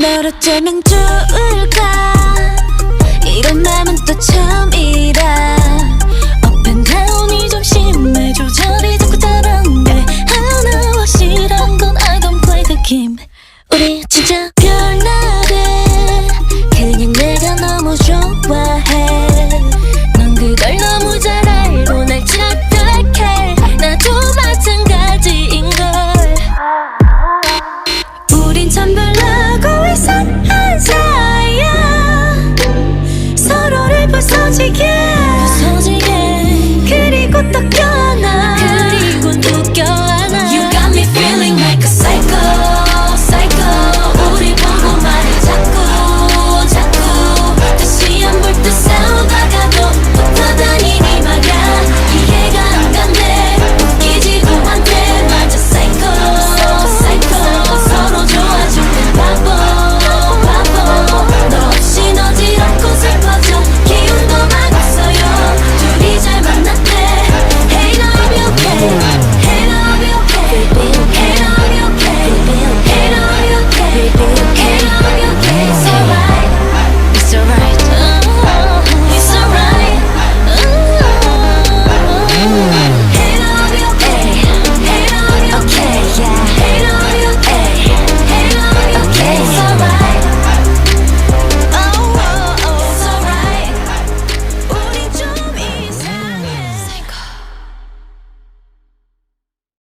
널 어쩌면 좋을까? 이런 마음은 또 처음이라. 업앤다운이 좀 심해. 조절이 자꾸 다른데 하나 확실한 건 I don't play the game. 우리 진짜 별나래. 그냥 내가 너무 좋아해. 넌 그걸 너무 잘 알고 날 착각해. 나도 마찬가지인걸. 우린 참 Take give